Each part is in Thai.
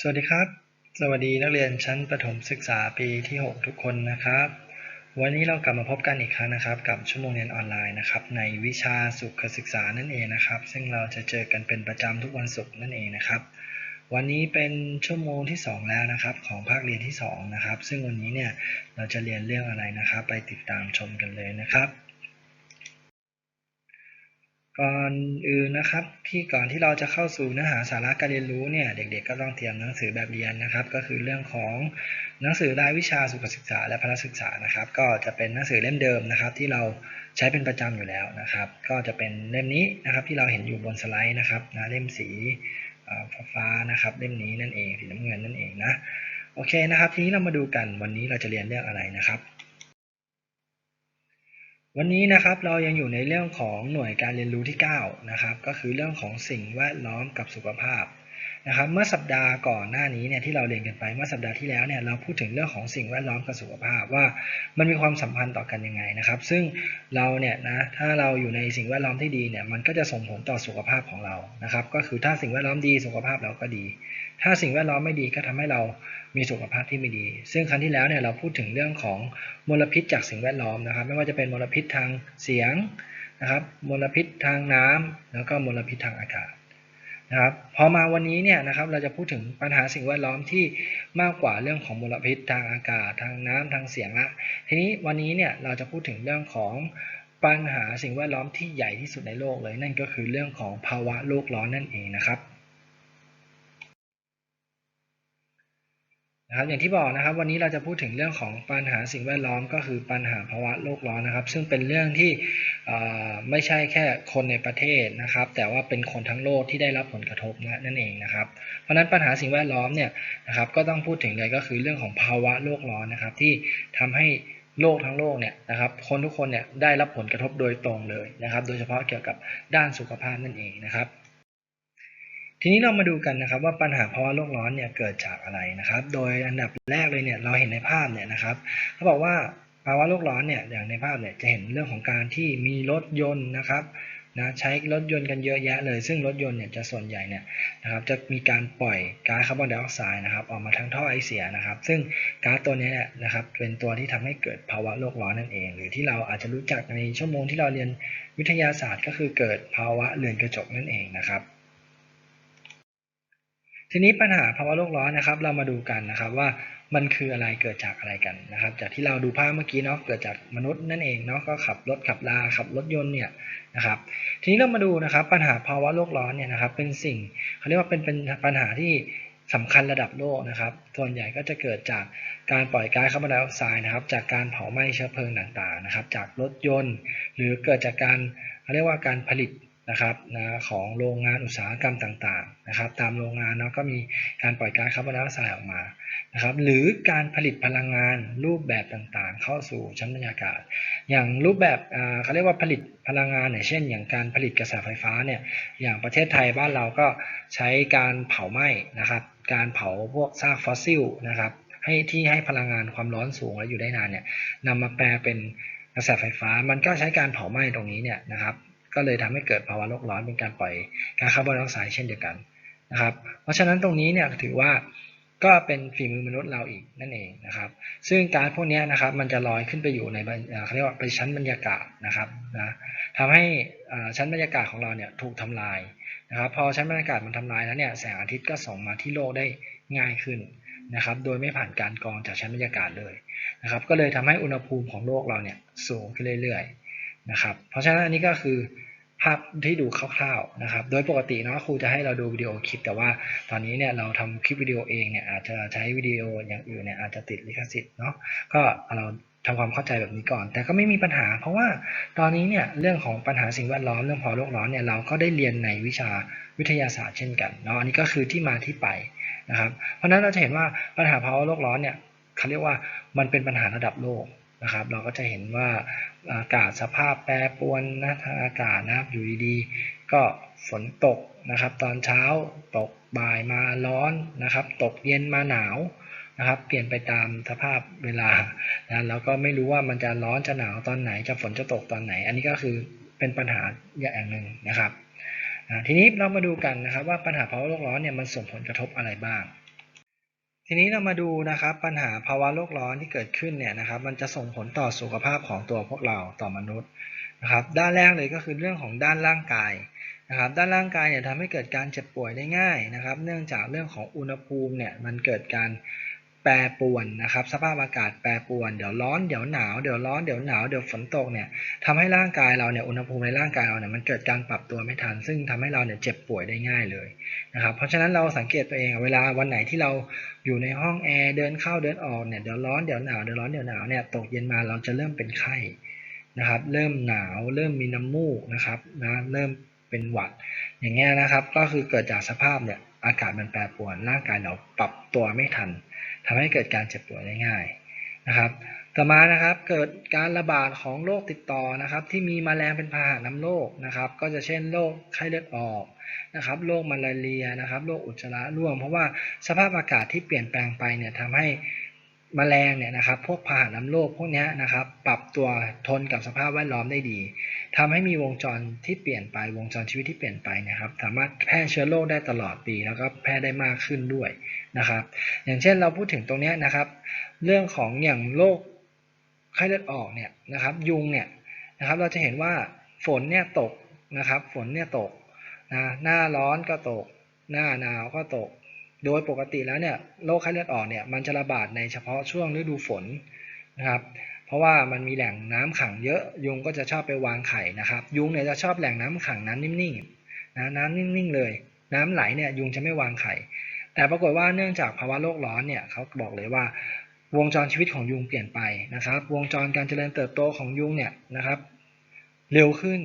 สวัสดีครับ สวัสดีนักเรียนชั้นประถมศึกษาปีที่ 6 ทุกคนนะครับ วันนี้เรากลับมาพบกันอีกครั้งนะครับ กับชั่วโมงเรียนออนไลน์นะครับ ในวิชาสุขศึกษานั่นเองนะครับ ซึ่งเราจะเจอกันเป็นประจำทุกวันศุกร์นั่นเองนะครับ วันนี้เป็นชั่วโมงที่ 2 แล้วนะครับ ของภาคเรียนที่ 2 นะครับ ซึ่งวันนี้เนี่ยเราจะเรียนเรื่องอะไรนะครับ ไปติดตามชมกันเลยนะครับ ก่อนอื่นนะครับที่ก่อนที่เราจะเข้าสู่เนื้อหาสาระการเรียนรู้เนี่ยเด็กๆก็ต้องเตรียมหนังสือแบบเรียนนะครับ ก็คือเรื่องของหนังสือรายวิชาสุขศึกษาและพละศึกษานะครับ ก็จะเป็นหนังสือเล่มเดิมนะครับ ที่เราใช้เป็นประจำอยู่แล้วนะครับ ก็จะเป็นเล่มนี้นะครับที่เราเห็นอยู่บนสไลด์นะครับนะเล่มสีฟ้านะครับเล่มนี้นั่นเองสีน้ำเงินนั่นเองนะโอเคนะครับ ทีนี้เรามาดูกันวันนี้เราจะเรียนเรื่องอะไรนะครับ วันนี้นะครับเรายังอยู่ในเรื่องของหน่วยการเรียนรู้ที่ 9 นะครับ ก็คือเรื่องของสิ่งแวดล้อมกับสุขภาพ นะครับเมื่อสัปดาห์ก่อนหน้านี้เนี่ยที่เราเรียนกันไปเมื่อสัปดาห์ที่แล้วเนี่ยเราพูดถึงเรื่องของสิ่งแวดล้อมกับสุขภาพว่ามันมีความสัมพันธ์ต่อกันยังไงนะครับ ซึ่งเราเนี่ยนะถ้าเราอยู่ในสิ่งแวดล้อมที่ดีเนี่ยมันก็จะส่งผลต่อสุขภาพของเรานะครับ ก็คือถ้าสิ่งแวดล้อมดีสุขภาพเราก็ดี ถ้าสิ่งแวดล้อมไม่ดีก็ทำให้เรามีสุขภาพที่ไม่ดี ซึ่งครั้งที่แล้วเนี่ยเราพูดถึงเรื่องของมลพิษจากสิ่งแวดล้อมนะครับ ไม่ว่าจะเป็นมลพิษทางเสียงนะครับมลพิษทางน้ำแล้วก็มลพิษทางอากาศ นะครับพอมาวันนี้เนี่ยนะครับเราจะพูดถึงปัญหาสิ่งแวดล้อมที่มากกว่าเรื่องของมลพิษทางอากาศทางน้ำทางเสียงละทีนี้วันนี้เนี่ยเราจะพูดถึงเรื่องของปัญหาสิ่งแวดล้อมที่ใหญ่ที่สุดในโลกเลยนั่นก็คือเรื่องของภาวะโลกร้อนนั่นเองนะครับ นะครับอย่างที่บอกนะครับวันนี้เราจะพูดถึงเรื่องของปัญหาสิ่งแวดล้อมก็คือปัญหาภาวะโลกร้อนนะครับ ซึ่งเป็นเรื่องที่ไม่ใช่แค่คนในประเทศนะครับ แต่ว่าเป็นคนทั้งโลกที่ได้รับผลกระทบนั่นเองนะครับ เพราะนั้นปัญหาสิ่งแวดล้อมเนี่ยนะครับก็ต้องพูดถึงเลยก็คือเรื่องของภาวะโลกร้อนนะครับ ที่ทำให้โลกทั้งโลกเนี่ยนะครับคนทุกคนเนี่ยได้รับผลกระทบโดยตรงเลยนะครับ โดยเฉพาะเกี่ยวกับด้านสุขภาพนั่นเองนะครับ ทีนี้เรามาดูกันนะครับว่าปัญหาภาวะโลกร้อนเนี่ยเกิดจากอะไรนะครับ โดยอันดับแรกเลยเนี่ยเราเห็นในภาพเนี่ยนะครับเขาบอกว่าภาวะโลกร้อนเนี่ยอย่างในภาพเนี่ยจะเห็นเรื่องของการที่มีรถยนต์นะครับนะใช้รถยนต์กันเยอะแยะเลย ซึ่งรถยนต์เนี่ยจะส่วนใหญ่เนี่ยนะครับจะมีการปล่อยก๊าซคาร์บอนไดออกไซด์นะครับออกมาทางท่อไอเสียนะครับ ซึ่งก๊าซตัวนี้เนี่ยนะครับเป็นตัวที่ทำให้เกิดภาวะโลกร้อนนั่นเอง หรือที่เราอาจจะรู้จักในชั่วโมงที่เราเรียนวิทยาศาสตร์ ก็คือเกิดภาวะเรือนกระจกนั่นเองนะครับ ทีนี้ปัญหาภาวะโลกร้อนนะครับ เรามาดูกันนะครับว่ามันคืออะไรเกิดจากอะไรกันนะครับ จากที่เราดูภาพเมื่อกี้เนาะเกิดจากมนุษย์นั่นเองเนาะก็ขับรถขับลาขับรถยนต์เนี่ยนะครับ ทีนี้เรามาดูนะครับ ปัญหาภาวะโลกร้อนเนี่ยนะครับ เป็นสิ่งเขาเรียกว่าเป็นเป็นปัญหาที่สำคัญระดับโลกนะครับ ส่วนใหญ่ก็จะเกิดจากการปล่อยก๊าซคาร์บอนไดออกไซด์นะครับ จากการเผาไหม้เชื้อเพลิงต่างๆนะครับ จากรถยนต์ หรือเกิดจากการเขาเรียกว่าการผลิต นะครับนะของโรงงานอุตสาหกรรมต่างๆนะครับ ตามโรงงานเนาะก็มีการปล่อยก๊าซคาร์บอนไดออกไซด์ออกมานะครับ หรือการผลิตพลังงานรูปแบบต่างๆ เข้าสู่ชั้นบรรยากาศ อย่างรูปแบบเขาเรียกว่าผลิตพลังงานเนี่ยเช่น อย่างการผลิตกระแสไฟฟ้าเนี่ยอย่างประเทศไทยบ้านเราก็ใช้การเผาไหม้นะครับ การเผาพวกซากฟอสซิลนะครับ ให้ที่ให้พลังงานความร้อนสูงและอยู่ได้นานเนี่ยนำมาแปลเป็นกระแสไฟฟ้ามันก็ใช้การเผาไหม้ตรงนี้เนี่ยนะครับ ก็เลยทำให้เกิดภาวะโลกร้อนเป็นการปล่อยก๊าซคาร์บอนไดออกไซด์เช่นเดียวกันนะครับ เพราะฉะนั้นตรงนี้เนี่ยถือว่าก็เป็นฝีมือมนุษย์เราอีกนั่นเองนะครับ ซึ่งการพวกนี้นะครับมันจะลอยขึ้นไปอยู่ในเขาเรียกว่าไปชั้นบรรยากาศนะครับนะทำให้ชั้นบรรยากาศของเราเนี่ยถูกทำลายนะครับ พอชั้นบรรยากาศมันทำลายแล้วเนี่ยแสงอาทิตย์ก็ส่งมาที่โลกได้ง่ายขึ้นนะครับ โดยไม่ผ่านการกรองจากชั้นบรรยากาศเลยนะครับ ก็เลยทำให้อุณหภูมิของโลกเราเนี่ยสูงขึ้นเรื่อยๆนะครับ เพราะฉะนั้นอันนี้ก็คือ ภาพที่ดูคร่าวๆนะครับ โดยปกติเนาะครูจะให้เราดูวิดีโอคลิป แต่ว่าตอนนี้เนี่ยเราทำคลิปวิดีโอเองเนี่ยอาจจะใช้วิดีโออย่างอื่นเนี่ยอาจจะติดลิขสิทธิ์เนาะก็เราทำความเข้าใจแบบนี้ก่อน แต่ก็ไม่มีปัญหา เพราะว่าตอนนี้เนี่ยเรื่องของปัญหาสิ่งแวดล้อมเรื่องพอโลกร้อนเนี่ยเราก็ได้เรียนในวิชาวิทยาศาสตร์เช่นกันเนาะอันนี้ก็คือที่มาที่ไปนะครับ เพราะฉะนั้นเราจะเห็นว่าปัญหาภาวะโลกร้อนเนี่ยเขาเรียกว่ามันเป็นปัญหาระดับโลกนะครับ เราก็จะเห็นว่า อากาศสภาพแปรปรวนนะทางอากาศนะครับอยู่ดีๆก็ฝนตกนะครับ ตอนเช้าตกบ่ายมาร้อนนะครับ ตกเย็นมาหนาวนะครับ เปลี่ยนไปตามสภาพเวลานะแล้วก็ไม่รู้ว่ามันจะร้อนจะหนาวตอนไหนจะฝนจะตกตอนไหน อันนี้ก็คือเป็นปัญหาอย่างหนึ่งนะครับทีนี้เรามาดูกันนะครับว่าปัญหาภาวะโลกร้อนเนี่ยมันส่งผลกระทบอะไรบ้าง ทีนี้เรามาดูนะครับปัญหาภาวะโลกร้อนที่เกิดขึ้นเนี่ยนะครับ มันจะส่งผลต่อสุขภาพของตัวพวกเราต่อมนุษย์นะครับ ด้านแรกเลยก็คือเรื่องของด้านร่างกายนะครับ ด้านร่างกายเนี่ยทำให้เกิดการเจ็บป่วยได้ง่ายนะครับ เนื่องจากเรื่องของอุณหภูมิเนี่ยมันเกิดการ แปรปวนนะครับ สภาพอากาศแปรปวนเดี๋ยวร้อนเดี๋ยวหนาวเดี๋ยวร้อนเดี๋ยวหนาวเดี๋ยวฝนตกเนี่ยทำให้ร่างกายเราเนี่ยอุณหภูมิในร่างกายเราเนี่ยมันเกิดการปรับตัวไม่ทัน ซึ่งทำให้เราเนี่ยเจ็บป่วยได้ง่ายเลยนะครับเพราะฉะนั้นเราสังเกตตัวเองเวลาวันไหนที่เราอยู่ในห้องแอร์เดินเข้าเดินออกเนี่ยเดี๋ยวร้อนเดี๋ยวหนาวเดี๋ยวร้อนเดี๋ยวหนาวเนี่ยตกเย็นมาเราจะเริ่มเป็นไข้นะครับ เริ่มหนาวเริ่มมีน้ำมูกนะครับนะเริ่มเป็นหวัด อย่างเงี้ยนะครับ ก็คือเกิดจากสภาพเนี่ยอากาศมันแปรปรวนร่างกายเราปรับตัวไม่ทัน ทำให้เกิดการเจ็บป่วยได้ง่ายนะครับ ต่อมานะครับเกิดการระบาดของโรคติดต่อนะครับ ที่มีแมลงเป็นพาหะนำโรคนะครับ ก็จะเช่นโรคไข้เลือดออกนะครับโรคมาลาเรียนะครับโรคอุจจาระร่วงเพราะว่าสภาพอากาศที่เปลี่ยนแปลงไปเนี่ยทำให้แมลงเนี่ยนะครับ พวกพาหะนำโรคพวกนี้นะครับ ปรับตัวทนกับสภาพแวดล้อมได้ดีทำให้มีวงจรที่เปลี่ยนไปวงจรชีวิตที่เปลี่ยนไปนะครับ สามารถแพร่เชื้อโรคได้ตลอดปี แล้วก็แพร่ได้มากขึ้นด้วย นะครับ อย่างเช่นเราพูดถึงตรงนี้นะครับ เรื่องของอย่างโรคไข้เลือดออกเนี่ยนะครับ ยุงเนี่ยนะครับเราจะเห็นว่าฝนเนี่ยตกนะครับ ฝนเนี่ยตกนะหน้าร้อนก็ตก หน้าหนาวก็ตก โดยปกติแล้วเนี่ยโรคไข้เลือดออกเนี่ยมันจะระบาดในเฉพาะช่วงฤดูฝนนะครับ เพราะว่ามันมีแหล่งน้ำขังเยอะยุงก็จะชอบไปวางไข่นะครับ ยุงเนี่ยจะชอบแหล่งน้ำขังน้ำนิ่งๆนะน้ำนิ่งๆเลย น้ำไหลเนี่ยยุงจะไม่วางไข่ แต่ปรากฏว่าเนื่องจากภาวะโลกร้อนเนี่ยเขาบอกเลยว่าวงจรชีวิตของยุงเปลี่ยนไปนะครับ วงจรการเจริญเติบโตของยุงเนี่ยนะครับ เร็วขึ้น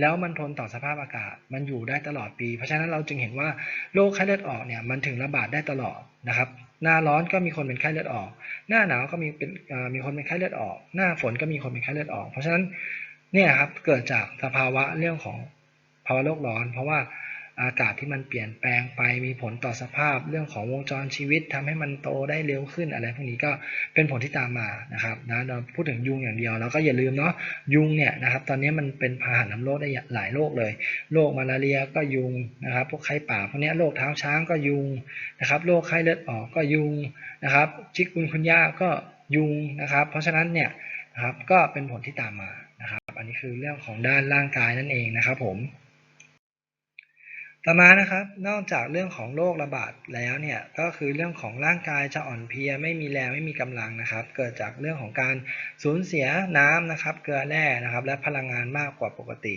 แล้วมันทนต่อสภาพอากาศ มันอยู่ได้ตลอดปี เพราะฉะนั้นเราจึงเห็นว่าโรคไข้เลือดออกเนี่ยมันถึงระบาดได้ตลอดนะครับ หน้าร้อนก็มีคนเป็นไข้เลือดออก หน้าหนาวก็มีเป็นมีคนเป็นไข้เลือดออก หน้าฝนก็มีคนเป็นไข้เลือดออก เพราะฉะนั้นเนี่ยครับเกิดจากสภาวะเรื่องของภาวะโลกร้อน เพราะว่า อากาศที่มันเปลี่ยนแปลงไปมีผลต่อสภาพเรื่องของวงจรชีวิตทำให้มันโตได้เร็วขึ้นอะไรพวกนี้ก็เป็นผลที่ตามมานะครับนะเราพูดถึงยุงอย่างเดียวแล้วก็อย่าลืมเนาะยุงเนี่ยนะครับตอนนี้มันเป็นพาหะนำโรคได้หลายโรคเลยโรคมาลาเรียก็ยุงนะครับพวกไข้ป่าพวกนี้โรคเท้าช้างก็ยุงนะครับโรคไข้เลือดออกก็ยุงนะครับชิกกุนคุนย่าก็ยุงนะครับ เพราะฉะนั้นเนี่ยนะครับก็เป็นผลที่ตามมานะครับ อันนี้คือเรื่องของด้านร่างกายนั่นเองนะครับผม ต่อมานะครับ นอกจากเรื่องของโรคระบาดแล้วเนี่ยก็คือเรื่องของร่างกายจะอ่อนเพลียไม่มีแรงไม่มีกำลังนะครับ เกิดจากเรื่องของการสูญเสียน้ำนะครับ เกลือแร่นะครับ และพลังงานมากกว่าปกติ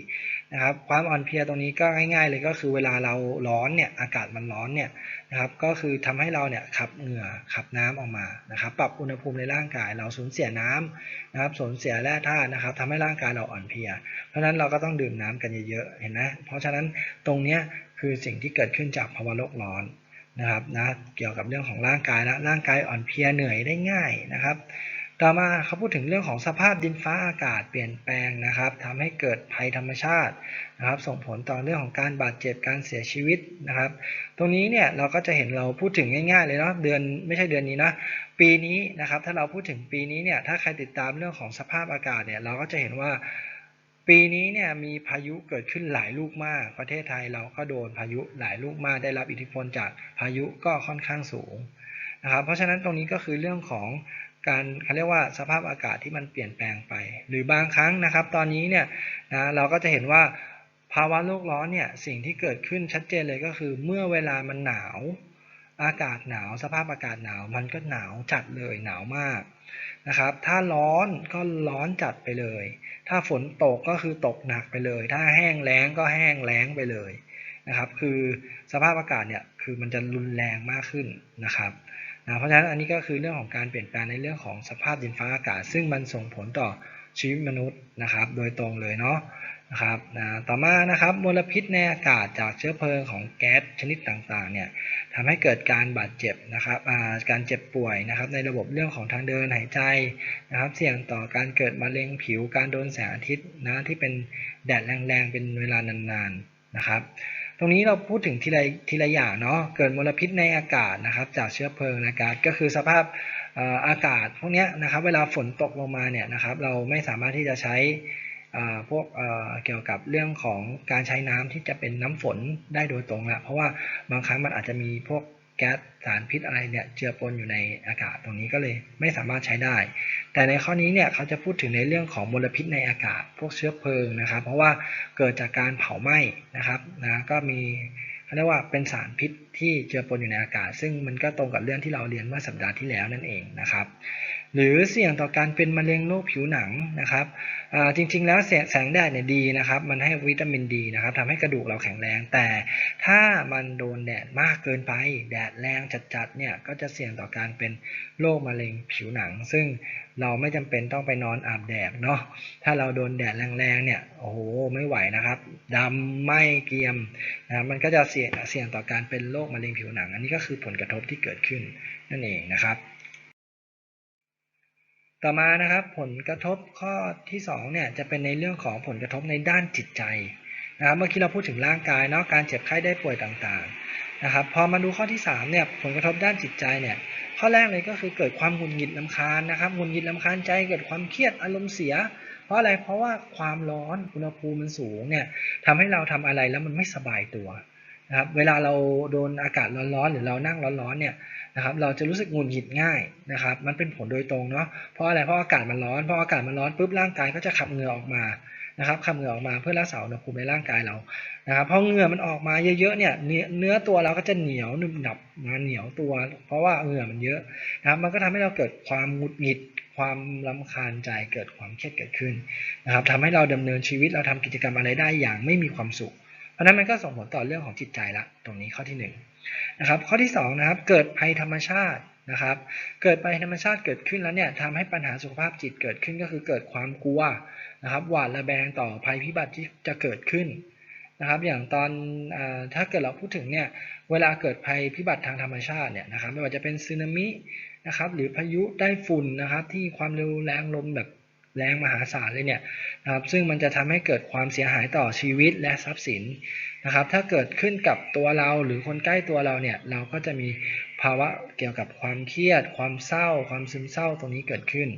นะครับ ความอ่อนเพลียตรงนี้ก็ง่าย ๆ เลยก็คือเวลาเราร้อนเนี่ยอากาศมันร้อนเนี่ย นะครับก็คือทำให้เราเนี่ยขับเหงื่อขับน้ำออกมานะครับ ปรับอุณหภูมิในร่างกาย เราสูญเสียน้ำนะครับสูญเสียแร่ธาตุนะครับทำให้ร่างกายเราอ่อนเพลีย เพราะฉะนั้นเราก็ต้องดื่มน้ำกันเยอะๆเห็นไหมเพราะฉะนั้นตรงเนี้ยคือสิ่งที่เกิดขึ้นจากภาวะโลกร้อนนะครับนะเกี่ยวกับเรื่องของร่างกายและร่างกายอ่อนเพลียเหนื่อยได้ง่ายนะครับ ต่อมาเขาพูดถึงเรื่องของสภาพดินฟ้าอากาศเปลี่ยนแปลงนะครับทำให้เกิดภัยธรรมชาตินะครับ ส่งผลต่อเรื่องของการบาดเจ็บการเสียชีวิตนะครับ ตรงนี้เนี่ยเราก็จะเห็นเราพูดถึงง่ายๆเลยเนาะเดือนไม่ใช่เดือนนี้นะปีนี้นะครับถ้าเราพูดถึงปีนี้เนี่ยถ้าใครติดตามเรื่องของสภาพอากาศเนี่ยเราก็จะเห็นว่าปีนี้เนี่ยมีพายุเกิดขึ้นหลายลูกมาก ประเทศไทยเราก็โดนพายุหลายลูกมาก ได้รับอิทธิพลจากพายุก็ค่อนข้างสูงนะครับเพราะฉะนั้นตรงนี้ก็คือเรื่องของ การเขาเรียกว่าสภาพอากาศที่มันเปลี่ยนแปลงไป หรือบางครั้งนะครับ ตอนนี้เนี่ยนะเราก็จะเห็นว่าภาวะโลกร้อนเนี่ยสิ่งที่เกิดขึ้นชัดเจนเลยก็คือ เมื่อเวลามันหนาว อากาศหนาว สภาพอากาศหนาว มันก็หนาวจัดเลยหนาวมากนะครับ ถ้าร้อนก็ร้อนจัดไปเลย ถ้าฝนตกก็คือตกหนักไปเลย ถ้าแห้งแล้งก็แห้งแล้งไปเลยนะครับ คือสภาพอากาศเนี่ยคือมันจะรุนแรงมากขึ้นนะครับ นะเพราะฉะนั้นอันนี้ก็คือเรื่องของการเปลี่ยนแปลงในเรื่องของสภาพดินฟ้าอากาศ ซึ่งมันส่งผลต่อชีวิตมนุษย์นะครับ โดยตรงเลยเนาะนะครับนะต่อมานะครับมลพิษในอากาศจากเชื้อเพลิงของแก๊สชนิดต่างๆเนี่ยทำให้เกิดการบาดเจ็บนะครับการเจ็บป่วยนะครับในระบบเรื่องของทางเดินหายใจนะครับเสี่ยงต่อการเกิดมะเร็งผิวการโดนแสงอาทิตย์นะที่เป็นแดดแรงๆเป็นเวลานานๆนะครับ ตรงนี้เราพูดถึงทีละทีละอย่างเนาะเกิดมลพิษในอากาศนะครับ จากเชื้อเพลิงอากาศก็คือสภาพอากาศพวกนี้นะครับ เวลาฝนตกลงมาเนี่ยนะครับ เราไม่สามารถที่จะใช้พวกเกี่ยวกับเรื่องของการใช้น้ำที่จะเป็นน้ำฝนได้โดยตรงละเพราะว่าบางครั้งมันอาจจะมีพวก แก๊สสารพิษอะไรเนี่ยเจือปนอยู่ในอากาศตรงนี้ก็เลยไม่สามารถใช้ได้ แต่ในข้อนี้เนี่ยเขาจะพูดถึงในเรื่องของมลพิษในอากาศ พวกเชื้อเพลิงนะครับ เพราะว่าเกิดจากการเผาไหม้นะครับนะก็มีเขาเรียกว่าเป็นสารพิษที่เจือปนอยู่ในอากาศ ซึ่งมันก็ตรงกับเรื่องที่เราเรียนเมื่อสัปดาห์ที่แล้วนั่นเองนะครับ หรือเสี่ยงต่อการเป็นมะเร็งโรคผิวหนังนะครับจริงๆแล้วแสงแดดเนี่ยดีนะครับ มันให้วิตามินดีนะครับทำให้กระดูกเราแข็งแรง แต่ถ้ามันโดนแดดมากเกินไป แดดแรงจัดๆเนี่ยก็จะเสี่ยงต่อการเป็นโรคมะเร็งผิวหนัง ซึ่งเราไม่จำเป็นต้องไปนอนอาบแดดเนาะถ้าเราโดนแดดแรงๆเนี่ยโอ้โหไม่ไหวนะครับดำไหมเกรียมนะมันก็จะเสี่ยงเสี่ยงต่อการเป็นโรคมะเร็งผิวหนัง อันนี้ก็คือผลกระทบที่เกิดขึ้นนั่นเองนะครับ ต่อมานะครับผลกระทบข้อที่2เนี่ยจะเป็นในเรื่องของผลกระทบในด้านจิตใจนะครับเมื่อกี้เราพูดถึงร่างกายเนาะการเจ็บไข้ได้ป่วยต่างๆนะครับพอมาดูข้อที่3เนี่ยผลกระทบด้านจิตใจเนี่ยข้อแรกเลยก็คือเกิดความหงุดหงิดลำคาญนะครับหงุดหงิดลำคาญใจเกิดความเครียดอารมณ์เสีย เพราะอะไรเพราะว่าความร้อนอุณหภูมิมันสูงเนี่ยทำให้เราทำอะไรแล้วมันไม่สบายตัว นะครับเวลาเราโดนอากาศร้อนๆหรือเรานั่งร้อนๆเนี่ยนะครับเราจะรู้สึกหงุดหงิดง่ายนะครับ มันเป็นผลโดยตรงเนาะเพราะอะไรเพราะอากาศมันร้อนเพราะอากาศมันร้อนปุ๊บร่างกายก็จะขับเหงื่อออกมานะครับขับเหงื่อออกมาเพื่อรักษาอุณหภูมิในร่างกายเรานะครับพอเหงื่อมันออกมาเยอะๆเนี่ยเนื้อตัวเราก็จะเหนียวหนึบหนับมาเหนียวตัว เพราะว่าเหงื่อมันเยอะนะครับมันก็ทำให้เราเกิดความหงุดหงิดความลำคาญใจเกิดความเครียดเกิดขึ้นนะครับทำให้เราดำเนินชีวิตเราทำกิจกรรมอะไรได้อย่างไม่มีความสุข ราะนั้นมันก็ส่งผลต่อเรื่องของจิตใจละตรงนี้ข้อที่1นนะครับข้อที่2นะครับเกิดภัยธรรมชาตินะครับ เกิดภัยธรรมชาติเกิดขึ้นแล้วเนี่ยทำให้ปัญหาสุขภาพจิตเกิดขึ้นก็คือเกิดความกลัวนะครับหวาดระแวงต่อภัยพิบัติที่จะเกิดขึ้นนะครับอย่างตอนอถ้าเกิดเราพูดถึงเนี่ยเวลาเกิดภัยพิบัติทางธรรมชาติเนี่ยนะครับไม่ว่าจะเป็นสึนามินะครับหรือพายุได้ฝุ่นนะครับที่ความเร็วแรงลมแบบ แรงมหาศาลเลยเนี่ยนะครับซึ่งมันจะทำให้เกิดความเสียหายต่อชีวิตและทรัพย์สินนะครับ ถ้าเกิดขึ้นกับตัวเราหรือคนใกล้ตัวเราเนี่ยเราก็จะมีภาวะเกี่ยวกับความเครียด ความเศร้า ความซึมเศร้าตรงนี้เกิดขึ้น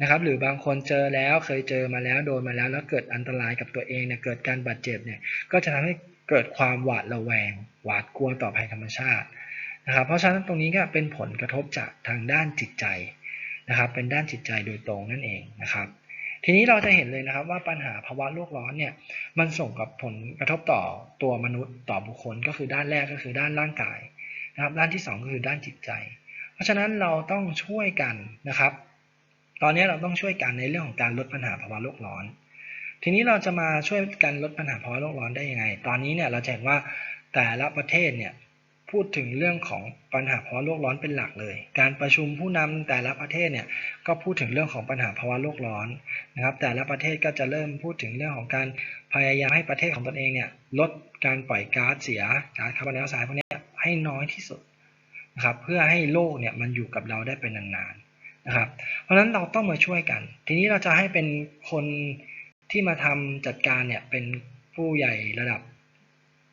นะครับ หรือบางคนเจอแล้วเคยเจอมาแล้วโดนมาแล้ว แล้วเกิดอันตรายกับตัวเองเนี่ยเกิดการบาดเจ็บเนี่ยก็จะทำให้เกิดความหวาดระแวง หวาดกลัวต่อภัยธรรมชาตินะครับ เพราะฉะนั้นตรงนี้ก็เป็นผลกระทบจากทางด้านจิตใจนะครับ เป็นด้านจิตใจโดยตรงนั่นเองนะครับ ทีนี้เราจะเห็นเลยนะครับว่าปัญหาภาวะโลกร้อนเนี่ยมันส่งกับผลกระทบต่อตัวมนุษย์ต่อบุคคล ก็คือด้านแรกก็คือด้านร่างกายนะครับด้านที่ 2 ก็คือด้านจิตใจ เพราะฉะนั้นเราต้องช่วยกันนะครับ ตอนนี้เราต้องช่วยกันในเรื่องของการลดปัญหาภาวะโลกร้อน ทีนี้เราจะมาช่วยกันลดปัญหาภาวะโลกร้อนได้ยังไง ตอนนี้เนี่ยเราจะเห็นว่าแต่ละประเทศเนี่ยพูดถึงเรื่องของปัญหาภาวะโลกร้อนเป็นหลักเลย การประชุมผู้นำแต่ละประเทศเนี่ยก็พูดถึงเรื่องของปัญหาภาวะโลกร้อน นะครับ แต่ละประเทศก็จะเริ่มพูดถึงเรื่องของการพยายามให้ประเทศของตนเองเนี่ยลดการปล่อยก๊าซเสียก๊าซคาร์บอนไดออกไซด์พวกนี้ให้น้อยที่สุดนะครับเพื่อให้โลกเนี่ยมันอยู่กับเราได้เป็นนานๆนะครับ เพราะฉะนั้นเราต้องมาช่วยกัน ทีนี้เราจะให้เป็นคนที่มาทำจัดการเนี่ยเป็นผู้ใหญ่ระดับ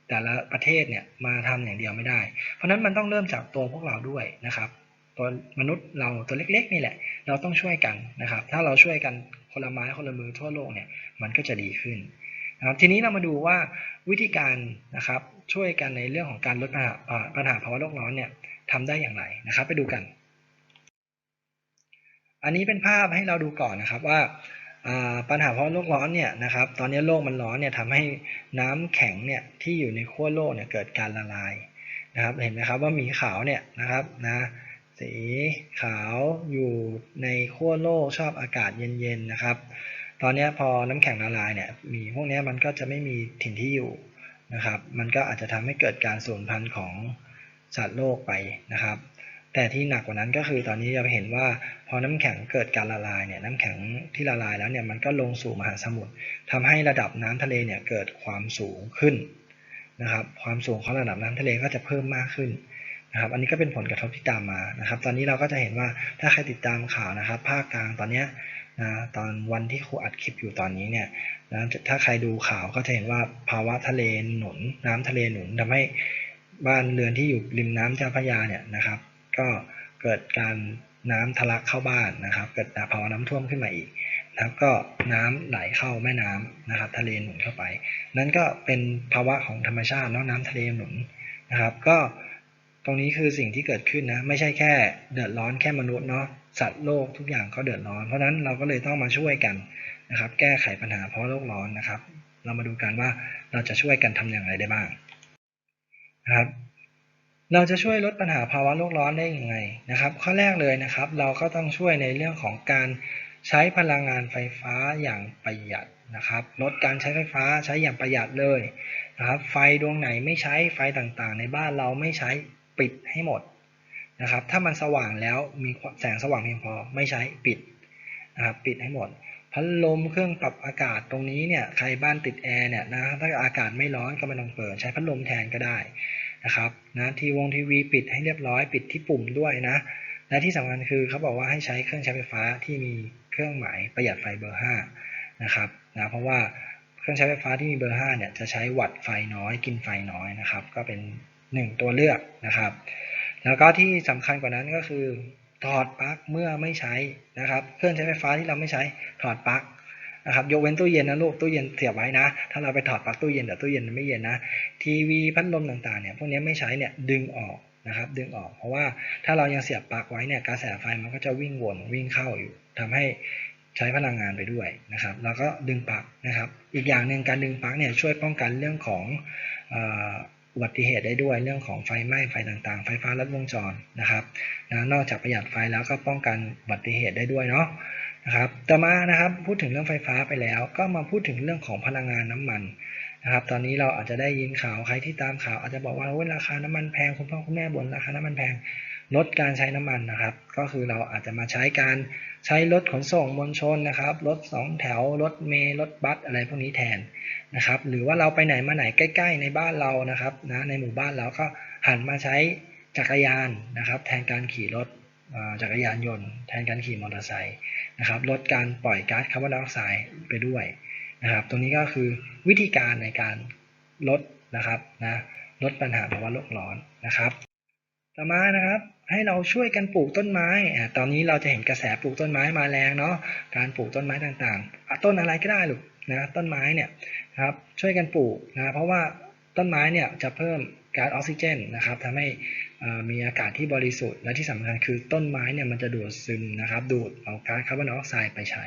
แต่ละประเทศเนี่ยมาทำอย่างเดียวไม่ได้ เพราะนั้นมันต้องเริ่มจากตัวพวกเราด้วยนะครับ ตัวมนุษย์เราตัวเล็กๆนี่แหละ เราต้องช่วยกันนะครับ ถ้าเราช่วยกัน คนละไม้คนละมือทั่วโลกเนี่ยมันก็จะดีขึ้นนะครับทีนี้เรามาดูว่าวิธีการนะครับช่วยกันในเรื่องของการลดปัญหาปัญหาภาวะโลกร้อนเนี่ยทำได้อย่างไรนะครับ ไปดูกัน อันนี้เป็นภาพให้เราดูก่อนนะครับว่าปัญหาเพราะโลกร้อนเนี่ยนะครับตอนนี้โลกมันร้อนเนี่ยทำให้น้ำแข็งเนี่ยที่อยู่ในขั้วโลกเนี่ยเกิดการละลายนะครับเห็นไหมครับว่ามีขาวเนี่ยนะครับนะ สีขาวอยู่ในขั้วโลกชอบอากาศเย็นๆนะครับ ตอนนี้พอน้ำแข็งละลายเนี่ยมีพวกนี้มันก็จะไม่มีถิ่นที่อยู่นะครับ มันก็อาจจะทำให้เกิดการสูญพันธุ์ของสัตว์โลกไปนะครับ แต่ที่หนักกว่านั้นก็คือตอนนี้เราเห็นว่าพอน้ำแข็งเกิดการละลายเนี่ยน้ำแข็งที่ละลายแล้วเนี่ยมันก็ลงสู่มหาสมุทรทำให้ระดับน้ำทะเลเนี่ยเกิดความสูงขึ้นนะครับ ความสูงของระดับน้ำทะเลก็จะเพิ่มมากขึ้น นะครับอันนี้ก็เป็นผลกระทบที่ตามมานะครับ ตอนนี้เราก็จะเห็นว่าถ้าใครติดตามข่าวนะครับ ภาคกลางตอนนี้นะตอนวันที่ครูอัดคลิปอยู่ตอนนี้เนี่ยนะถ้าใครดูข่าวก็จะเห็นว่าภาวะทะเลหนุนน้ำทะเลหนุนทำให้บ้านเรือนที่อยู่ริมน้ำเจ้าพระยาเนี่ยนะครับ ก็เกิดการน้ำทะลักเข้าบ้านนะครับ เกิดภาวะน้ำท่วมขึ้นมาอีกนะครับก็น้ำไหลเข้าแม่น้ำนะครับ ทะเลหนุนเข้าไป นั่นก็เป็นภาวะของธรรมชาติเนาะน้ำทะเลหนุนนะครับ ก็ ตรงนี้คือสิ่งที่เกิดขึ้นนะ ไม่ใช่แค่เดือดร้อนแค่มนุษย์เนาะสัตว์โลกทุกอย่างเขาเดือดร้อน เพราะนั้นเราก็เลยต้องมาช่วยกันนะครับ แก้ไขปัญหาเพราะโลกร้อนนะครับ เรามาดูกันว่าเราจะช่วยกันทำอย่างไรได้บ้างนะครับ เราจะช่วยลดปัญหาภาวะโลกร้อนได้อยังไงนะครับ ข้อแรกเลยนะครับ เราก็ต้องช่วยในเรื่องของการใช้พลังงานไฟฟ้าอย่างประหยัดนะครับ ลดการใช้ไฟฟ้าใช้อย่างประหยัดเลยนะครับ ไฟดวงไหนไม่ใช้ไฟต่างๆ ในบ้านเราไม่ใช้ ปิดให้หมดนะครับ ถ้ามันสว่างแล้วมีแสงสว่างเพียงพอไม่ใช้ปิดนะครับปิดให้หมดพัดลมเครื่องปรับอากาศตรงนี้เนี่ยใครบ้านติดแอร์เนี่ยนะถ้าอากาศไม่ร้อนก็ไม่ต้องเปิด ใช้พัดลมแทนก็ได้นะครับนะทีวงทีวีปิดให้เรียบร้อยปิดที่ปุ่มด้วยนะและที่สำคัญคือเขาบอกว่าให้ใช้เครื่องใช้ไฟฟ้าที่มีเครื่องหมายประหยัดไฟเบอร์5นะครับนะเพราะว่าเครื่องใช้ไฟฟ้าที่มีเบอร์5เนี่ยจะใช้วัตต์ไฟน้อยกินไฟน้อยนะครับ ก็เป็น 1 ตัวเลือกนะครับ แล้วก็ที่สำคัญกว่านั้นก็คือ ถอดปลั๊กเมื่อไม่ใช้นะครับ เครื่องใช้ไฟฟ้าที่เราไม่ใช้ถอดปลั๊กนะครับยกเว้นตู้เย็นนะลูกตู้เย็นเสียบไว้นะ ถ้าเราไปถอดปลั๊กตู้เย็นเดี๋ยวตู้เย็นมันไม่เย็นนะทีวีพัดลมต่างๆเนี่ยพวกนี้ไม่ใช้เนี่ยดึงออกนะครับดึงออกเพราะว่าถ้าเรายังเสียบปลั๊กไว้เนี่ยกระแสไฟมันก็จะวิ่งวนวิ่งเข้าอยู่ทำให้ใช้พลังงานไปด้วยนะครับ แล้วก็ดึงปลั๊กนะครับ อีกอย่างหนึ่งการดึงปลั๊กเนี่ยช่วยป้องกันเรื่องของ อุบัติเหตุได้ด้วยเรื่องของไฟไหม้ไฟต่างๆ ไฟฟ้าลัดวงจรนะครับนะนอกจากประหยัดไฟแล้วก็ป้องกันอุบัติเหตุได้ด้วยเนาะนะครับต่อมานะครับพูดถึงเรื่องไฟฟ้าไปแล้ว ก็มาพูดถึงเรื่องของพลังงานน้ำมันนะครับ ตอนนี้เราอาจจะได้ยินข่าวใครที่ตามข่าวอาจจะบอกว่าเวราคาน้ำมันแพงคุณพ่อคุณแม่บ่นราคาน้ำมันแพงลดการใช้น้ำมันนะครับ ก็คือเราอาจจะมาใช้การใช้รถขนส่งมวลชนนะครับรถสองแถวรถเมล์รถบัสอะไรพวกนี้แทน นะครับ หรือว่าเราไปไหนมาไหนใกล้ ๆ ในบ้านเรานะครับนะในหมู่บ้านเราก็หันมาใช้จักรยานนะครับ แทนการขี่รถจักรยานยนต์ แทนการขี่มอเตอร์ไซค์นะครับลดการปล่อยก๊าซคาร์บอนไดออกไซด์ไปด้วยนะครับ ตรงนี้ก็คือวิธีการในการลดนะครับนะลดปัญหาภาวะโลกร้อนนะครับต่อมานะครับให้เราช่วยกันปลูกต้นไม้ ตอนนี้เราจะเห็นกระแสปลูกต้นไม้มาแรงเนาะ การปลูกต้นไม้ต่างๆ ต้นอะไรก็ได้ลูก นะต้นไม้เนี่ยครับช่วยกันปลูกนะเพราะว่าต้นไม้เนี่ยจะเพิ่มก๊าซออกซิเจนนะครับทำให้มีอากาศที่บริสุทธิ์และที่สำคัญคือต้นไม้เนี่ยมันจะดูดซึมนะครับ ดูดเอาก๊าซคาร์บอนไดออกไซด์ไปใช้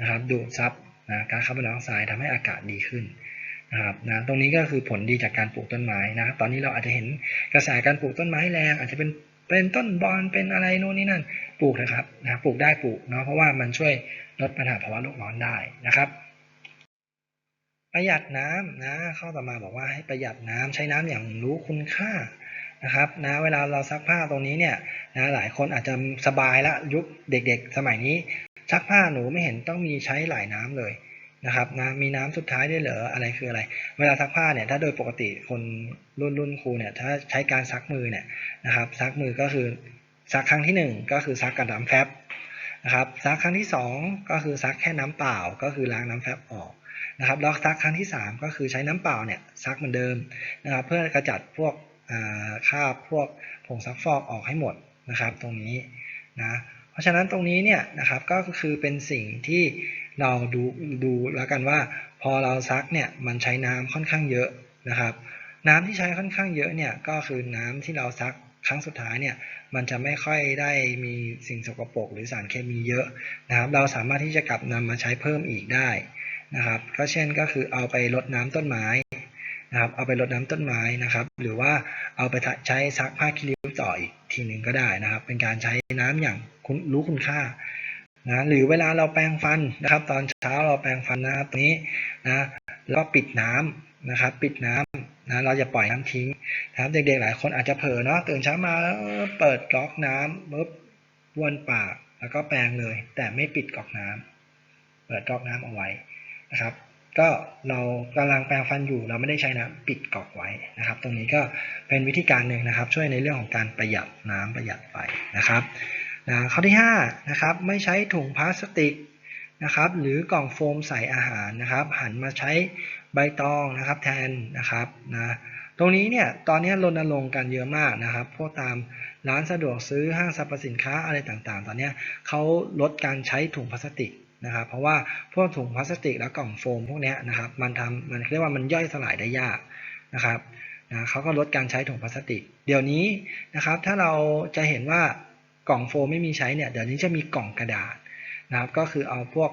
นะครับ ดูดซับนะก๊าซคาร์บอนไดออกไซด์ทำให้อากาศดีขึ้นนะครับนะตรงนี้ก็คือผลดีจากการปลูกต้นไม้นะตอนนี้เราอาจจะเห็นกระแสการปลูกต้นไม้แรง อาจจะเป็นเป็นต้นบอนเป็นอะไรโน่นนี่นั่นปลูกนะครับนะปลูกได้ปลูกเนาะเพราะว่ามันช่วยลดปัญหาภาวะโลกร้อนได้นะครับ ประหยัดน้ำนะข้อต่อมาบอกว่าให้ประหยัดน้ำใช้น้ำอย่างรู้คุณค่านะครับนะเวลาเราซักผ้าตรงนี้เนี่ยนะหลายคนอาจจะสบายละยุคเด็กๆ สมัยนี้ซักผ้าหนูไม่เห็นต้องมีใช้หลายน้ำเลยนะครับนะมีน้ำสุดท้ายได้เหรออะไรคืออะไร เวลาซักผ้าเนี่ยถ้าโดยปกติคนรุ่นรุ่นครูเนี่ยถ้าใช้การซักมือเนี่ยนะครับซักมือก็คือซักครั้งที่ 1 ก็คือซักกับน้ำแฟบนะครับซักครั้งที่ 2 ก็คือซักแค่น้ำเปล่าก็คือล้างน้ำแฟบออก นะครับแล้วซักครั้งที่ 3 ก็คือใช้น้ำเปล่าเนี่ยซักเหมือนเดิมนะครับเพื่อกระจัดพวกคราบพวกผงซักฟอกออกให้หมดนะครับ ตรงนี้นะเพราะฉะนั้นตรงนี้เนี่ยนะครับก็คือเป็นสิ่งที่เราดูดูแล้วกันว่า พอเราซักเนี่ยมันใช้น้ำค่อนข้างเยอะนะครับ น้ำที่ใช้ค่อนข้างเยอะเนี่ยก็คือน้ำที่เราซักครั้งสุดท้ายเนี่ยมันจะไม่ค่อยได้มีสิ่งสกปรกหรือสารเคมีเยอะนะครับ เราสามารถที่จะกลับนำมาใช้เพิ่มอีกได้ นะครับ ก็เช่นก็คือเอาไปรดน้ำต้นไม้นะครับ เอาไปรดน้ำต้นไม้นะครับ หรือว่าเอาไปใช้ซักผ้าคีริ้วต่ออีกทีหนึ่งก็ได้นะครับ เป็นการใช้น้ำอย่างรู้คุณค่านะหรือเวลาเราแปรงฟันนะครับ ตอนเช้าเราแปรงฟันนะครับตรงนี้นะแล้วปิดน้ำนะครับ ปิดน้ำนะเราจะปล่อยน้ำทิ้งนะครับเด็กๆหลายคนอาจจะเผลอเนาะตื่นเช้ามาแล้วเปิดก๊อกน้ำปุ๊บวนปากแล้วก็แปรงเลย แต่ไม่ปิดก๊อกน้ำเปิดก๊อกน้ำเอาไว้ นะครับ ก็เรากำลังแปรงฟันอยู่ เราไม่ได้ใช้น้ำปิดกอกไว้นะครับ ตรงนี้ก็เป็นวิธีการหนึ่งนะครับ ช่วยในเรื่องของการประหยัดน้ำประหยัดไฟนะครับนะข้อที่5นะครับไม่ใช้ถุงพลาสติกนะครับ หรือกล่องโฟมใส่อาหารนะครับ หันมาใช้ใบตองนะครับแทนนะครับนะตรงนี้เนี่ยตอนนี้รณรงค์กันเยอะมากนะครับพวกตามร้านสะดวกซื้อห้างสรรพสินค้าอะไรต่างๆ ตอนนี้เขาลดการใช้ถุงพลาสติก นะครับเพราะว่าพวกถุงพลาสติกและกล่องโฟมพวกนี้นะครับมันทำมันเรียกว่ามันย่อยสลายได้ยากนะครับนะเขาก็ลดการใช้ถุงพลาสติก เดี๋ยวนี้นะครับถ้าเราจะเห็นว่ากล่องโฟมไม่มีใช้เนี่ยเดี๋ยวนี้จะมีกล่องกระดาษนะครับก็คือเอาพวก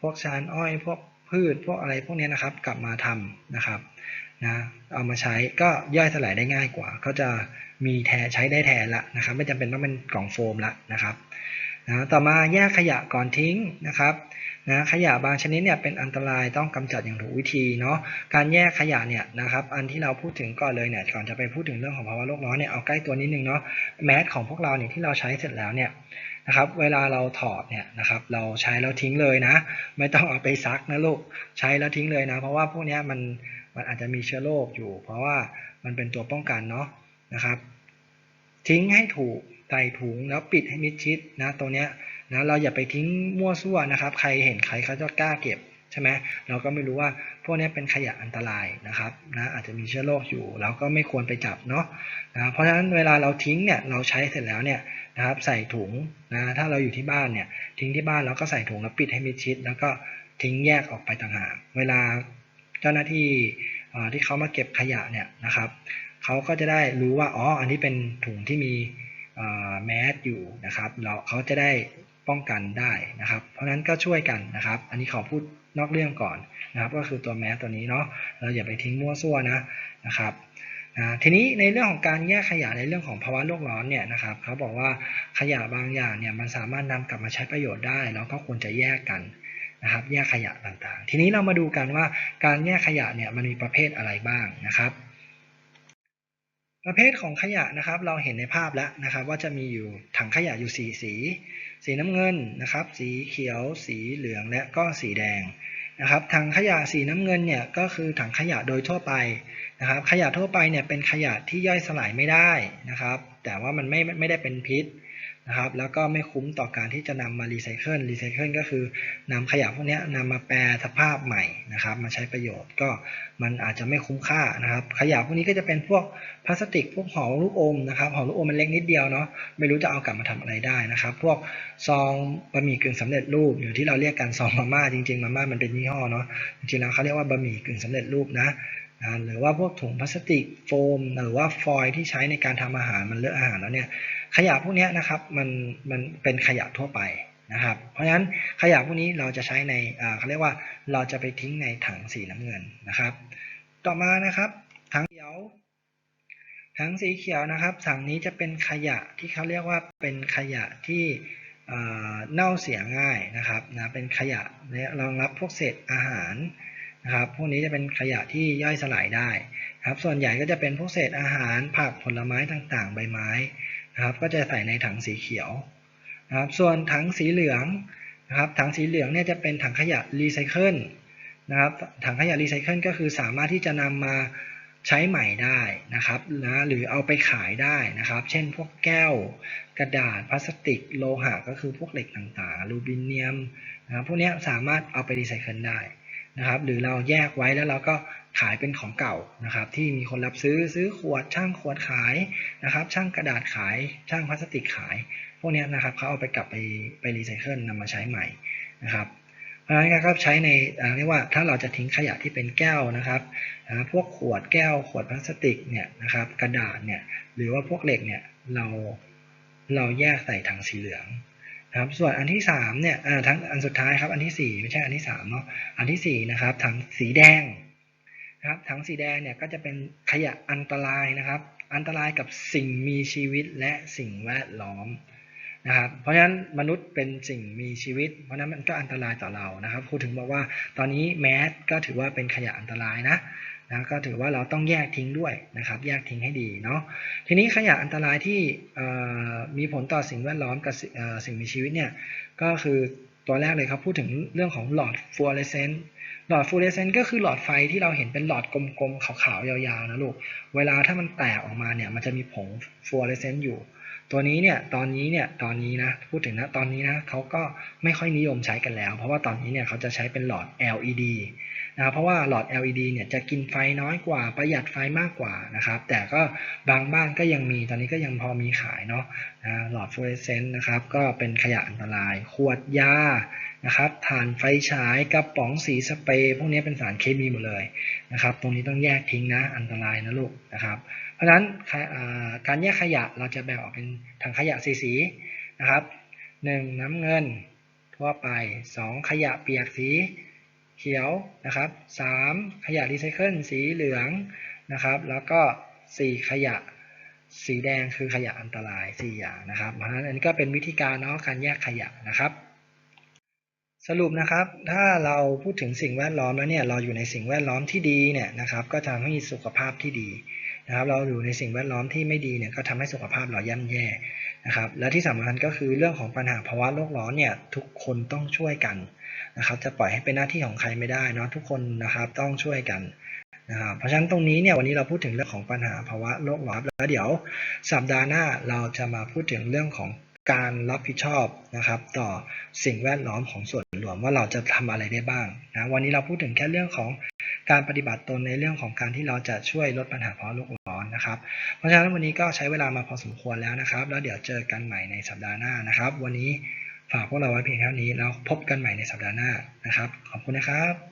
พวกชานอ้อยพวกพืชพวกอะไรพวกนี้นะครับกลับมาทำนะครับนะเอามาใช้ก็ย่อยสลายได้ง่ายกว่าก็จะมีแทนใช้ได้แทนละนะครับ ไม่จำเป็นต้องเป็นกล่องโฟมละนะครับ นะต่อมาแยกขยะก่อนทิ้งนะครับนะขยะบางชนิดเนี่ยเป็นอันตรายต้องกำจัดอย่างถูกวิธีเนาะการแยกขยะเนี่ยนะครับอันที่เราพูดถึงก่อนเลยเนี่ยก่อนจะไปพูดถึงเรื่องของภาวะโลกร้อนเนี่ยเอาใกล้ตัวนิดนึงเนาะแมสของพวกเราเนี่ยที่เราใช้เสร็จแล้วเนี่ยนะครับเวลาเราถอดเนี่ยนะครับเราใช้แล้วทิ้งเลยนะ ไม่ต้องเอาไปซักนะลูกใช้แล้วทิ้งเลยนะ เพราะว่าพวกนี้มันมันอาจจะมีเชื้อโรคอยู่ เพราะว่ามันเป็นตัวป้องกันเนาะนะครับทิ้งให้ถูก ใส่ถุงแล้วปิดให้มิดชิดนะตรงเนี้ยนะเราอย่าไปทิ้งมั่วซั่วนะครับ ใครเห็นใครเขาจะกล้าเก็บใช่ไหมเราก็ไม่รู้ว่าพวกนี้เป็นขยะอันตรายนะครับนะอาจจะมีเชื้อโรคอยู่ เราก็ไม่ควรไปจับเนาะนะเพราะฉะนั้นเวลาเราทิ้งเนี่ยเราใช้เสร็จแล้วเนี่ยนะครับใส่ถุงนะถ้าเราอยู่ที่บ้านเนี่ยทิ้งที่บ้านแล้วก็ใส่ถุงแล้วปิดให้มิดชิด แล้วก็ทิ้งแยกออกไปต่างหากเวลาเจ้าหน้าที่ที่เขามาเก็บขยะเนี่ยนะครับเขาก็จะได้รู้ว่าอ๋ออันนี้เป็นถุงที่มี แมสอยู่นะครับ เราเขาจะได้ป้องกันได้นะครับ เพราะฉะนั้นก็ช่วยกันนะครับ อันนี้ขอพูดนอกเรื่องก่อนนะครับ ก็คือตัวแมสตัวนี้เนาะเราอย่าไปทิ้งมั่วซั่วนะนะครับทีนี้ในเรื่องของการแยกขยะในเรื่องของภาวะโลกร้อนเนี่ยนะครับเขาบอกว่าขยะบางอย่างเนี่ยมันสามารถนำกลับมาใช้ประโยชน์ได้ แล้วก็ควรจะแยกกันนะครับแยกขยะต่างๆ ทีนี้เรามาดูกันว่าการแยกขยะเนี่ยมันมีประเภทอะไรบ้างนะครับ ประเภทของขยะนะครับ เราเห็นในภาพแล้วนะครับ ว่าจะมีอยู่ถังขยะอยู่ 4 สี สีน้ำเงินนะครับ สีเขียว สีเหลืองและก็สีแดงนะครับถังขยะสีน้ำเงินเนี่ยก็คือถังขยะโดยทั่วไปนะครับ ขยะทั่วไปเนี่ยเป็นขยะที่ย่อยสลายไม่ได้นะครับ แต่ว่ามันไม่ไม่ได้เป็นพิษ นะครับ แล้วก็ไม่คุ้มต่อการที่จะนำมารีไซเคิล รีไซเคิลก็คือนำขยะพวกนี้นำมาแปรสภาพใหม่นะครับ มาใช้ประโยชน์ก็มันอาจจะไม่คุ้มค่านะครับ ขยะพวกนี้ก็จะเป็นพวกพลาสติก พวกห่อลูกอมนะครับ ห่อลูกอมมันเล็กนิดเดียวเนาะ ไม่รู้จะเอากลับมาทำอะไรได้นะครับ พวกซองบะหมี่กึ่งสำเร็จรูป หรือที่เราเรียกกันซองมาม่าจริงๆมาม่ามันเป็นยี่ห้อเนาะ จริงๆแล้วเขาเรียกว่าบะหมี่กึ่งสำเร็จรูปนะหรือว่าพวกถุงพลาสติกโฟม หรือว่าฟอยที่ใช้ในการทำอาหารมันเลอะอาหารแล้วเนี่ย ขยะพวกนี้นะครับมันมันเป็นขยะทั่วไปนะครับ เพราะฉะนั้นขยะพวกนี้เราจะใช้ในเขาเรียกว่าเราจะไปทิ้งในถังสีน้ำเงินนะครับ ต่อมานะครับถังเขียวถังสีเขียวนะครับถังนี้จะเป็นขยะที่เขาเรียกว่าเป็นขยะที่เน่าเสียง่ายนะครับนะเป็นขยะรองรับพวกเศษอาหารนะครับพวกนี้จะเป็นขยะที่ย่อยสลายได้ครับส่วนใหญ่ก็จะเป็นพวกเศษอาหารผักผลไม้ต่างๆ ใบไม้ นะครับ ก็จะใส่ในถังสีเขียวนะครับ ส่วนถังสีเหลืองนะครับ ถังสีเหลืองเนี่ยจะเป็นถังขยะรีไซเคิลนะครับ ถังขยะรีไซเคิลก็คือสามารถที่จะนำมาใช้ใหม่ได้นะครับนะหรือเอาไปขายได้นะครับ เช่นพวกแก้ว กระดาษพลาสติก โลหะก็คือพวกเหล็กต่างๆอลูมิเนียมนะครับพวกนี้สามารถเอาไปรีไซเคิลได้นะครับ หรือเราแยกไว้แล้วเราก็ ขายเป็นของเก่านะครับ ที่มีคนรับซื้อซื้อขวดช่างขวดขายนะครับ ช่างกระดาษขายช่างพลาสติกขาย พวกนี้นะครับเขาเอาไปกลับไปไปรีไซเคิลนำมาใช้ใหม่นะครับเพราะฉะนั้นก็ใช้ในเรียกว่าถ้าเราจะทิ้งขยะที่เป็นแก้วนะครับนะพวกขวดแก้ว ขวดพลาสติกเนี่ยนะครับ กระดาษเนี่ยหรือว่าพวกเหล็กเนี่ยเราเราแยกใส่ถังสีเหลืองนะครับส่วนอันที่3เนี่ยทั้งอันสุดท้ายครับอันที่4ไม่ใช่อันที่3เนาะอันที่4นะครับถังสีแดง นะครับถังสีแดงเนี่ยก็จะเป็นขยะอันตรายนะครับ อันตรายกับสิ่งมีชีวิตและสิ่งแวดล้อมนะครับ เพราะฉะนั้นมนุษย์เป็นสิ่งมีชีวิต เพราะนั้นมันก็อันตรายต่อเรานะครับครูถึงบอกว่าตอนนี้แมสก็ถือว่าเป็นขยะอันตรายนะนะก็ถือว่าเราต้องแยกทิ้งด้วยนะครับ แยกทิ้งให้ดีเนาะทีนี้ขยะอันตรายที่มีผลต่อสิ่งแวดล้อมกับสิ่งมีชีวิตเนี่ยก็คือตัวแรกเลยครับพูดถึงเรื่องของหลอดฟลูออเรสเซนต์ หลอดฟลูเรสเซนต์ก็คือหลอดไฟที่เราเห็นเป็นหลอดกลมๆขาวๆยาวๆนะลูก เวลาถ้ามันแตกออกมาเนี่ยมันจะมีผงฟลูเรสเซนต์อยู่ ตัวนี้เนี่ยตอนนี้เนี่ยตอนนี้นะพูดถึงนะตอนนี้นะเขาก็ไม่ค่อยนิยมใช้กันแล้ว เพราะว่าตอนนี้เนี่ยเขาจะใช้เป็นหลอด LED นะครับเพราะว่าหลอด LED เนี่ยจะกินไฟน้อยกว่าประหยัดไฟมากกว่านะครับ แต่ก็บางบ้านก็ยังมีตอนนี้ก็ยังพอมีขายเนาะนะหลอดฟลูออเรสเซนต์นะครับก็เป็นขยะอันตราย ขวดยา นะครับถ่านไฟฉายกระป๋องสีสเปรย์พวกนี้เป็นสารเคมีหมดเลยนะครับ ตรงนี้ต้องแยกทิ้งนะอันตรายนะลูกนะครับ เพราะฉะนั้นการแยกขยะเราจะแบ่งออกเป็นถังขยะสีสีนะครับหนึ่งน้ำเงินทั่วไปสองขยะเปียกสีเขียวนะครับสามขยะรีไซเคิลสีเหลืองนะครับ แล้วก็สี่ขยะสีแดงคือขยะอันตรายสี่อย่างนะครับเพราะฉะนั้นอันนี้ก็เป็นวิธีการเนาะการแยกขยะนะครับ สรุปนะครับ ถ้าเราพูดถึงสิ่งแวดล้อมแล้วเนี่ยเราอยู่ในสิ่งแวดล้อมที่ดีเนี่ยนะครับก็จะทำให้มีสุขภาพที่ดีนะครับ เราอยู่ในสิ่งแวดล้อมที่ไม่ดีเนี่ยก็ทำให้สุขภาพเราย่ำแย่นะครับ และที่สำคัญก็คือเรื่องของปัญหาภาวะโลกร้อนเนี่ยทุกคนต้องช่วยกันนะครับ จะปล่อยให้เป็นหน้าที่ของใครไม่ได้เนาะทุกคนนะครับต้องช่วยกันนะครับเพราะฉะนั้นตรงนี้เนี่ยวันนี้เราพูดถึงเรื่องของปัญหาภาวะโลกร้อนแล้วเดี๋ยวสัปดาห์หน้าเราจะมาพูดถึงเรื่องของ การรับผิดชอบนะครับ ต่อสิ่งแวดล้อมของส่วนรวมว่าเราจะทำอะไรได้บ้างนะวันนี้เราพูดถึงแค่เรื่องของการปฏิบัติตนในเรื่องของการที่เราจะช่วยลดปัญหาภาวะโลกร้อนนะครับ เพราะฉะนั้นวันนี้ก็ใช้เวลามาพอสมควรแล้วนะครับ แล้วเดี๋ยวเจอกันใหม่ในสัปดาห์หน้านะครับ วันนี้ฝากพวกเราไว้เพียงเท่านี้แล้วพบกันใหม่ในสัปดาห์หน้านะครับ ขอบคุณนะครับ